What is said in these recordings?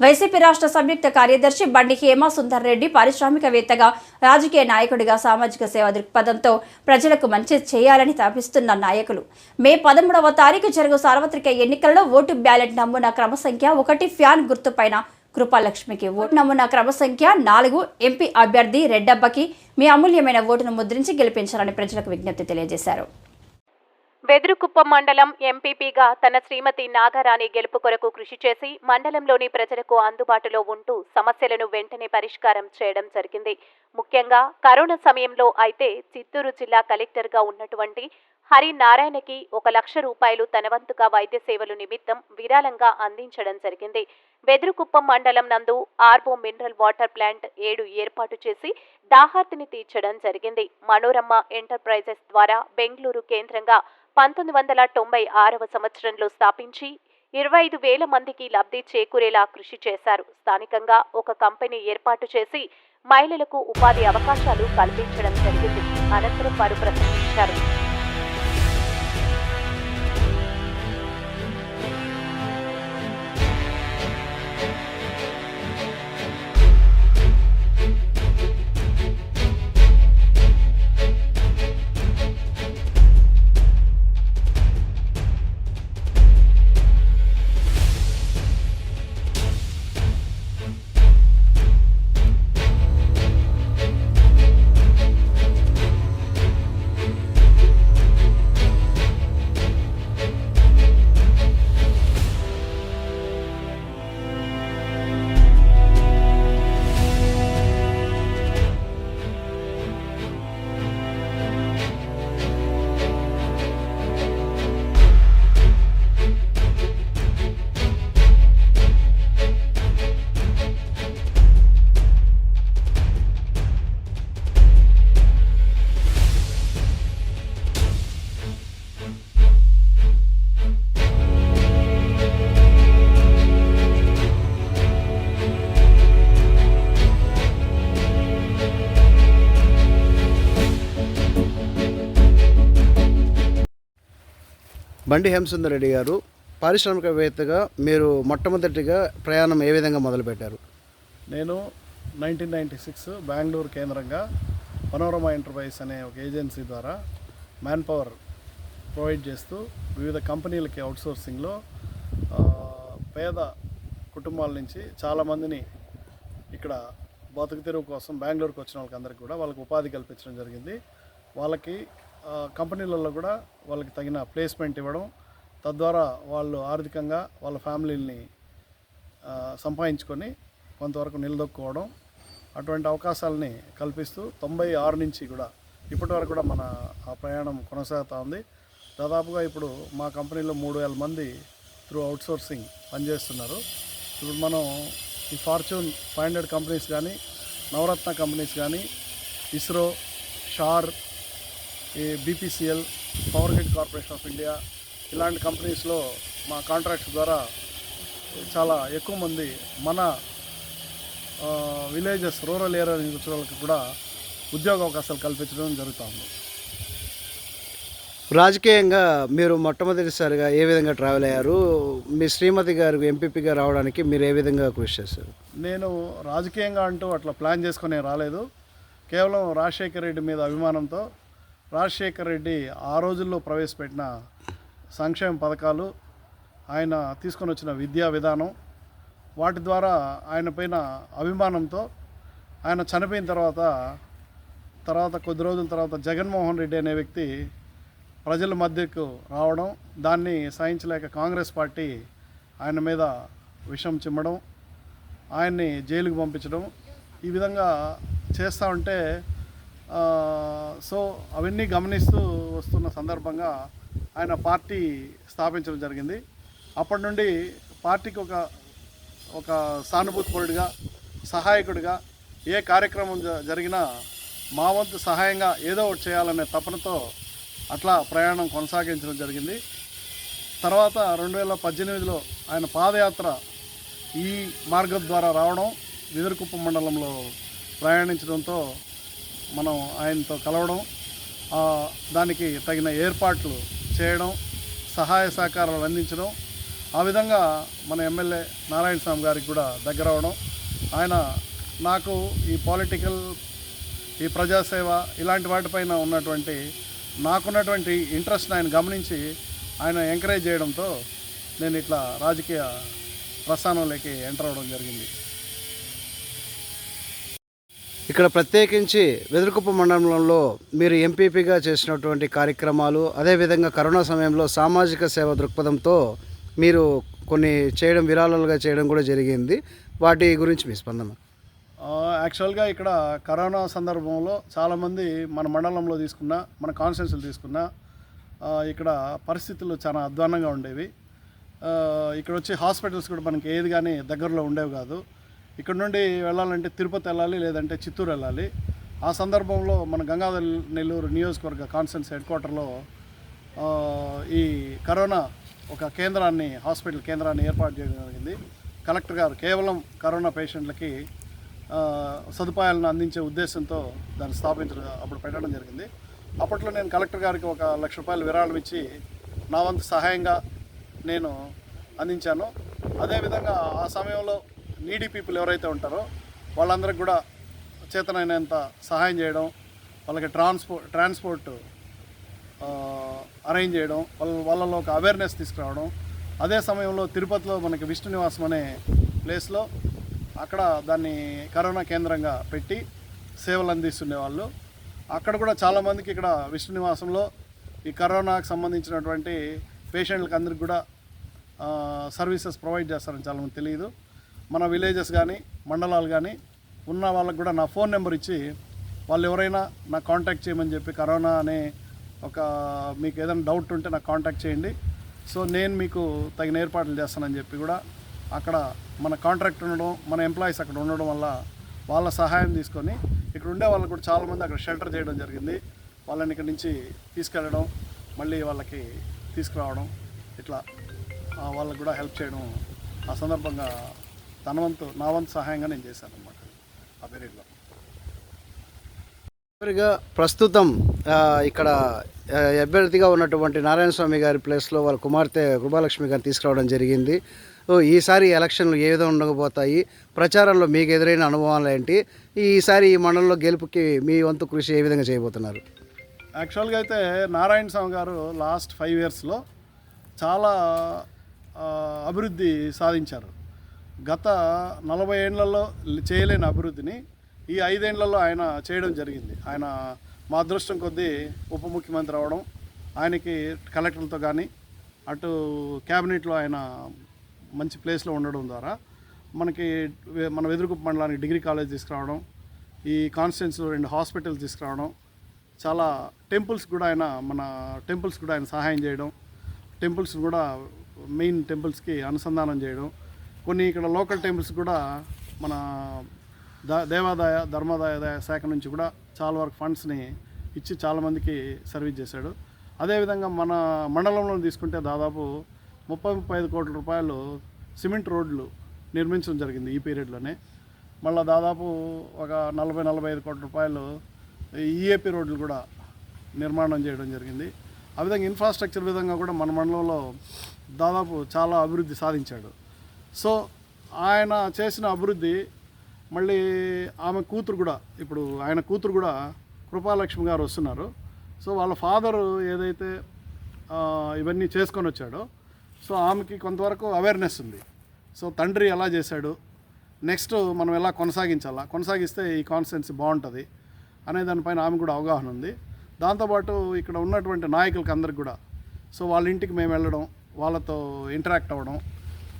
YCP రాష్ట్ర సంయుక్త కార్యదర్శి బండి హేమసుందర్ రెడ్డి పారిశ్రామికవేత్తగా రాజకీయ నాయకుడిగా సామాజిక సేవ దృక్పథంతో ప్రజలకు మంచి చేయాలని తపిస్తున్న నాయకులు. మే పదమూడవ తారీఖు జరుగు సార్వత్రిక ఎన్నికల్లో ఓటు బ్యాలెట్ నమూనా క్రమ సంఖ్య ఒకటి ఫ్యాన్ గుర్తుపైన కృపాలక్ష్మికి ఓటు నమూనా క్రమ సంఖ్య నాలుగు ఎంపీ అభ్యర్థి రెడ్డబ్బకి మీ అమూల్యమైన ఓటును ముద్రించి గెలిపించాలని ప్రజలకు విజ్ఞప్తి తెలియజేశారు. వెదురుకుప్పం మండలం ఎంపీపీగా తన శ్రీమతి నాగారాణి గెలుపు కొరకు కృషి చేసి మండలంలోని ప్రజలకు అందుబాటులో ఉంటూ సమస్యలను వెంటనే పరిష్కారం చేయడం జరిగింది. ముఖ్యంగా కరోనా సమయంలో అయితే చిత్తూరు జిల్లా కలెక్టర్గా ఉన్నటువంటి హరినారాయణకి ఒక లక్ష రూపాయలు తనవంతుగా వైద్య సేవలు నిమిత్తం విరాళంగా అందించడం జరిగింది. వెదురుకుప్పం మండలం నందు ఆర్బో మినరల్ వాటర్ ప్లాంట్ ఏడు ఏర్పాటు చేసి దాహార్తిని తీర్చడం జరిగింది. మనోరమ్మ ఎంటర్ప్రైజెస్ ద్వారా బెంగళూరు కేంద్రంగా పంతొమ్మిది వందల తొంభై ఆరవ సంవత్సరంలో స్థాపించి ఇరవై ఐదు వేల మందికి లబ్ధి చేకూరేలా కృషి చేశారు. స్థానికంగా ఒక కంపెనీ ఏర్పాటు చేసి మహిళలకు ఉపాధి అవకాశాలు కల్పించడం జరిగింది. అనంతరం వారు ప్రసంగించారు. బండి హేమసుందర్ రెడ్డి గారు పారిశ్రామికవేత్తగా మీరు మొట్టమొదటిగా ప్రయాణం ఏ విధంగా మొదలుపెట్టారు? నేను నైన్టీన్ నైంటీ సిక్స్ బెంగళూరు కేంద్రంగా మనోరమ ఎంటర్ప్రైజ్ అనే ఒక ఏజెన్సీ ద్వారా మ్యాన్ పవర్ ప్రొవైడ్ చేస్తూ వివిధ కంపెనీలకి అవుట్సోర్సింగ్లో పేద కుటుంబాల నుంచి చాలామందిని ఇక్కడ బతుకు తెరువు కోసం బెంగళూరుకు వచ్చిన వాళ్ళకి అందరికీ కూడా వాళ్ళకి ఉపాధి కల్పించడం జరిగింది. వాళ్ళకి కంపెనీలలో కూడా వాళ్ళకి తగిన ప్లేస్మెంట్ ఇవ్వడం తద్వారా వాళ్ళు ఆర్థికంగా వాళ్ళ ఫ్యామిలీని సంపాదించుకొని కొంతవరకు నిలదొక్కుకోవడం అటువంటి అవకాశాలని కల్పిస్తూ తొంభై ఆరు నుంచి కూడా ఇప్పటి వరకు కూడా మన ఆ ప్రయాణం కొనసాగుతూ ఉంది. దాదాపుగా ఇప్పుడు మా కంపెనీలో మూడు వేల మంది త్రూ అవుట్సోర్సింగ్ పనిచేస్తున్నారు. ఇప్పుడు మనం ఈ ఫార్చ్యూన్ ఫైవ్ హండ్రెడ్ కంపెనీస్ కానీ నవరత్న కంపెనీస్ కానీ ఇస్రో షార్ ఈ BPCL power grid corporation of India ఇలాంటి కంపెనీస్లో మా కాంట్రాక్ట్స్ ద్వారా చాలా ఎక్కువ మంది మన విలేజెస్ రూరల్ ఏరియా నుంచి వాళ్ళకి కూడా ఉద్యోగ అవకాశాలు కల్పించడం జరుగుతూ ఉంది రాజకీయంగా మీరు మొట్టమొదటిసారిగా ఏ విధంగా ట్రావెల్ అయ్యారు? మీ శ్రీమతి గారు ఎంపీపీగా రావడానికి మీరు ఏ విధంగా కృషి చేశారు? నేను రాజకీయంగా అంటూ అట్లా ప్లాన్ చేసుకుని రాలేదు. కేవలం రాజశేఖర్ రెడ్డి మీద అభిమానంతో రాజశేఖర్ రెడ్డి ఆ రోజుల్లో ప్రవేశపెట్టిన సంక్షేమ పథకాలు ఆయన తీసుకొని వచ్చిన విద్యా విధానం వాటి ద్వారా ఆయన పైన అభిమానంతో ఆయన చనిపోయిన తర్వాత తర్వాత కొద్ది రోజుల తర్వాత జగన్మోహన్ రెడ్డి అనే వ్యక్తి ప్రజల మధ్యకు రావడం దాన్ని సహించలేక కాంగ్రెస్ పార్టీ ఆయన మీద విషం చిమ్మడం ఆయన్ని జైలుకు పంపించడం ఈ విధంగా చేస్తూ ఉంటే సో అవన్నీ గమనిస్తూ వస్తున్న సందర్భంగా ఆయన పార్టీ స్థాపించడం జరిగింది. అప్పటి నుండి పార్టీకి ఒక ఒక సానుభూతిపరుడిగా సహాయకుడిగా ఏ కార్యక్రమం జ- జరిగినా మా వంతు సహాయంగా ఏదో ఒకటి చేయాలనే తపనతో అట్లా ప్రయాణం కొనసాగించడం జరిగింది. తర్వాత రెండు వేల పద్దెనిమిదిలో ఆయన పాదయాత్ర ఈ మార్గం ద్వారా రావడం విదురుకుప్ప మండలంలో ప్రయాణించడంతో మనం ఆయనతో కలవడం దానికి తగిన ఏర్పాట్లు చేయడం సహాయ సహకారాలు అందించడం ఆ విధంగా మన ఎమ్మెల్యే నారాయణ స్వామి గారికి కూడా దగ్గర అవడం ఆయన నాకు ఈ పాలిటికల్ ఈ ప్రజాసేవ ఇలాంటి వాటిపైన ఉన్నటువంటి నాకున్నటువంటి ఇంట్రెస్ట్ ఆయన గమనించి ఆయన ఎంకరేజ్ చేయడంతో నేను ఇట్లా రాజకీయ ప్రస్థానంలోకి ఎంటర్ అవ్వడం జరిగింది. ఇక్కడ ప్రత్యేకించి వెదురుకుప్ప మండలంలో మీరు ఎంపీపీగా చేసినటువంటి కార్యక్రమాలు అదేవిధంగా కరోనా సమయంలో సామాజిక సేవ దృక్పథంతో మీరు కొన్ని చేయడం విరాళాలుగా చేయడం కూడా జరిగింది. వాటి గురించి మీ స్పందన? యాక్చువల్గా ఇక్కడ కరోనా సందర్భంలో చాలామంది మన మండలంలో తీసుకున్న మన కాన్స్టిట్యూన్సీలు తీసుకున్న ఇక్కడ పరిస్థితులు చాలా అధ్వానంగా ఉండేవి. ఇక్కడ వచ్చి హాస్పిటల్స్ కూడా మనకి ఏది కానీ దగ్గరలో ఉండేవి కాదు. ఇక్కడ నుండి వెళ్ళాలంటే తిరుపతి వెళ్ళాలి లేదంటే చిత్తూరు వెళ్ళాలి. ఆ సందర్భంలో మన గంగాధర్ నెల్లూరు నియోజకవర్గ కాన్స్టిట్యూన్సీ హెడ్ క్వార్టర్లో ఈ కరోనా ఒక కేంద్రాన్ని హాస్పిటల్ కేంద్రాన్ని ఏర్పాటు చేయడం జరిగింది. కలెక్టర్ గారు కేవలం కరోనా పేషెంట్లకి సదుపాయాలను అందించే ఉద్దేశంతో దాన్ని స్థాపించడం అప్పుడు పెట్టడం జరిగింది. అప్పట్లో నేను కలెక్టర్ గారికి ఒక లక్ష రూపాయలు విరాళం ఇచ్చి నా వంతు సహాయంగా నేను అందించాను. అదేవిధంగా ఆ సమయంలో నీడీ పీపుల్ ఎవరైతే ఉంటారో వాళ్ళందరికి కూడా చేతనైనంత సహాయం చేయడం వాళ్ళకి ట్రాన్స్పోర్ట్ ట్రాన్స్పోర్ట్ అరేంజ్ చేయడం వాళ్ళ వాళ్ళలో ఒక అవేర్నెస్ తీసుకురావడం. అదే సమయంలో తిరుపతిలో మనకి విష్ణు నివాసం అనే ప్లేస్లో అక్కడ దాన్ని కరోనా కేంద్రంగా పెట్టి సేవలు అందిస్తుండే వాళ్ళు. అక్కడ కూడా చాలామందికి ఇక్కడ విష్ణు నివాసంలో ఈ కరోనాకు సంబంధించినటువంటి పేషెంట్లకు అందరికి కూడా సర్వీసెస్ ప్రొవైడ్ చేస్తారని చాలామంది తెలియదు. మన విలేజెస్ కానీ మండలాలు కానీ ఉన్న వాళ్ళకి కూడా నా ఫోన్ నెంబర్ ఇచ్చి వాళ్ళు ఎవరైనా నాకు కాంటాక్ట్ చేయమని చెప్పి కరోనా అనే ఒక మీకు ఏదైనా డౌట్ ఉంటే నాకు కాంటాక్ట్ చేయండి. సో నేను మీకు తగిన ఏర్పాట్లు చేస్తానని చెప్పి కూడా అక్కడ మన కాంట్రాక్ట్ ఉండడం మన ఎంప్లాయీస్ అక్కడ ఉండడం వల్ల వాళ్ళ సహాయం తీసుకొని ఇక్కడ ఉండే వాళ్ళకు కూడా చాలామంది అక్కడ షెల్టర్ చేయడం జరిగింది. వాళ్ళని ఇక్కడ నుంచి తీసుకెళ్ళడం మళ్ళీ వాళ్ళకి తీసుకురావడం ఇట్లా వాళ్ళకు కూడా హెల్ప్ చేయడం ఆ సందర్భంగా తన వంతు నా వంతు సహాయంగా నేను చేశాను అనమాట ఆ పీరియడ్లో. చివరిగా ప్రస్తుతం ఇక్కడ అభ్యర్థిగా ఉన్నటువంటి నారాయణ స్వామి గారి ప్లేస్లో వాళ్ళ కుమార్తె కృపాలక్ష్మి గారిని తీసుకురావడం జరిగింది. ఈసారి ఎలక్షన్లు ఏ విధంగా ఉండకపోతాయి ప్రచారంలో మీకు ఎదురైన అనుభవాలు ఏంటి ఈసారి ఈ మండలంలో గెలుపుకి మీ వంతు కృషి ఏ విధంగా చేయబోతున్నారు? యాక్చువల్గా అయితే నారాయణ స్వామి గారు లాస్ట్ ఫైవ్ ఇయర్స్లో చాలా అభివృద్ధి సాధించారు. గత నలభై ఏళ్ళలో చేయలేని అభివృద్ధిని ఈ ఐదేళ్ళలో ఆయన చేయడం జరిగింది. ఆయన మా అదృష్టం కొద్దీ ఉప ముఖ్యమంత్రి అవడం ఆయనకి కలెక్టర్లతో కానీ అటు క్యాబినెట్లో ఆయన మంచి ప్లేస్లో ఉండడం ద్వారా మనకి మన వెదురుకుప్ప మండలానికి డిగ్రీ కాలేజ్ తీసుకురావడం ఈ కాన్స్టిట్యున్సీలో రెండు హాస్పిటల్స్ తీసుకురావడం చాలా టెంపుల్స్ కూడా ఆయన మన టెంపుల్స్ కూడా ఆయన సహాయం చేయడం టెంపుల్స్ కూడా మెయిన్ టెంపుల్స్కి అనుసంధానం చేయడం కొన్ని ఇక్కడ లోకల్ టెంపుల్స్ కూడా మన ద దేవాదాయ ధర్మాదాయ శాఖ నుంచి కూడా చాలా వరకు ఫండ్స్ని ఇచ్చి చాలామందికి సర్వీస్ చేశాడు. అదేవిధంగా మన మండలంలో తీసుకుంటే దాదాపు ముప్పై ముప్పై ఐదు కోట్ల రూపాయలు సిమెంట్ రోడ్లు నిర్మించడం జరిగింది ఈ పీరియడ్లోనే. మళ్ళీ దాదాపు ఒక నలభై నలభై ఐదు కోట్ల రూపాయలు ఈఏపీ రోడ్లు కూడా నిర్మాణం చేయడం జరిగింది. ఆ విధంగా ఇన్ఫ్రాస్ట్రక్చర్ విధంగా కూడా మన మండలంలో దాదాపు చాలా అభివృద్ధి సాధించాడు. సో ఆయన చేసిన అభివృద్ధి మళ్ళీ ఆమె కూతురు కూడా ఇప్పుడు ఆయన కూతురు కూడా కృపాలక్ష్మి గారు వస్తున్నారు. సో వాళ్ళ ఫాదరు ఏదైతే ఇవన్నీ చేసుకొని వచ్చాడో సో ఆమెకి కొంతవరకు అవేర్నెస్ ఉంది. సో తండ్రి ఎలా చేశాడు నెక్స్ట్ మనం ఎలా కొనసాగించాలా కొనసాగిస్తే ఈ కాన్స్టెన్సీ బాగుంటుంది అనే దానిపైన ఆమె కూడా అవగాహన ఉంది. దాంతోపాటు ఇక్కడ ఉన్నటువంటి నాయకులకి అందరికి కూడా సో వాళ్ళ ఇంటికి మేము వెళ్ళడం వాళ్ళతో ఇంటరాక్ట్ అవ్వడం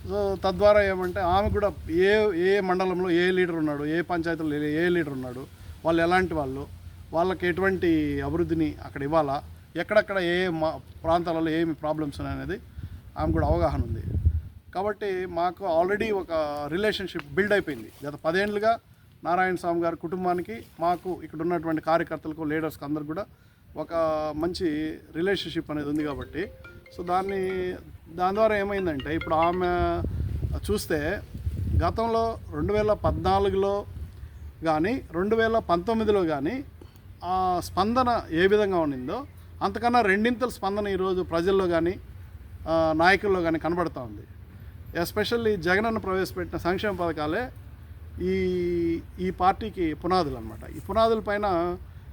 సో తద్వారా ఏమంటే ఆమె కూడా ఏ ఏ మండలంలో ఏ లీడర్ ఉన్నాడు ఏ పంచాయతీలో ఏ- ఏ లీడర్ ఉన్నాడు వాళ్ళు ఎలాంటి వాళ్ళు వాళ్ళకి ఎటువంటి అభివృద్ధిని అక్కడ ఇవ్వాలా ఎక్కడెక్కడ ఏ మా ప్రాంతాలలో ఏమి ప్రాబ్లమ్స్ ఉన్నాయనేది ఆమె కూడా అవగాహన ఉంది. కాబట్టి మాకు ఆల్రెడీ ఒక రిలేషన్షిప్ బిల్డ్ అయిపోయింది. గత పదేళ్ళుగా నారాయణ స్వామి గారి కుటుంబానికి మాకు ఇక్కడ ఉన్నటువంటి కార్యకర్తలకు లీడర్స్కి అందరు కూడా ఒక మంచి రిలేషన్షిప్ అనేది ఉంది కాబట్టి సో దాన్ని దాని ద్వారా ఏమైందంటే ఇప్పుడు ఆమె చూస్తే గతంలో రెండు వేల పద్నాలుగులో కానీ రెండు వేల పంతొమ్మిదిలో కానీ ఆ స్పందన ఏ విధంగా ఉండిందో అంతకన్నా రెండింతల స్పందన ఈరోజు ప్రజల్లో కానీ నాయకుల్లో కానీ కనబడుతూ ఉంది. ఎస్పెషల్లీ జగనన్న ప్రవేశపెట్టిన సంక్షేమ పథకాలే ఈ ఈ పార్టీకి పునాదులు అనమాట ఈ పునాదుల పైన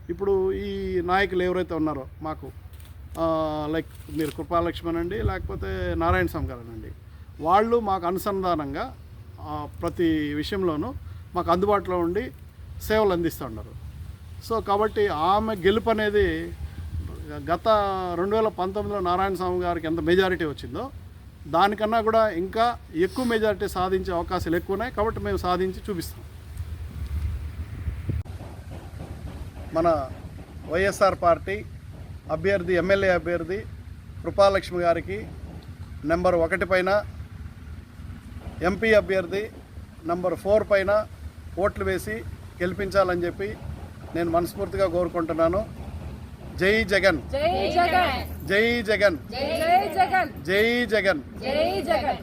ఇప్పుడు ఈ నాయకులు ఎవరైతే ఉన్నారో మాకు లైక్ మీరు కృపాలక్ష్మణ్ అండి లేకపోతే నారాయణ స్వామి గారు అండి వాళ్ళు మాకు అనుసంధానంగా ప్రతి విషయంలోనూ మాకు అందుబాటులో ఉండి సేవలు అందిస్తూ ఉన్నారు. సో కాబట్టి ఆమె గెలుపు అనేది గత రెండు వేల పంతొమ్మిదిలో నారాయణ స్వామి గారికి ఎంత మెజారిటీ వచ్చిందో దానికన్నా కూడా ఇంకా ఎక్కువ మెజారిటీ సాధించే అవకాశాలు ఎక్కువ ఉన్నాయి కాబట్టి మేము సాధించి చూపిస్తాం మన వైఎస్ఆర్ పార్టీ అభ్యర్థి ఎమ్మెల్యే అభ్యర్థి కృపాలక్ష్మి గారికి నెంబర్ ఒకటి పైన ఎంపీ అభ్యర్థి నంబర్ ఫోర్ పైన ఓట్లు వేసి గెలిపించాలని చెప్పి నేను మనస్ఫూర్తిగా కోరుకుంటున్నాను. జై జగన్. జై జగన్. జై జగన్. జై జగన్. జై జగన్. జై జగన్.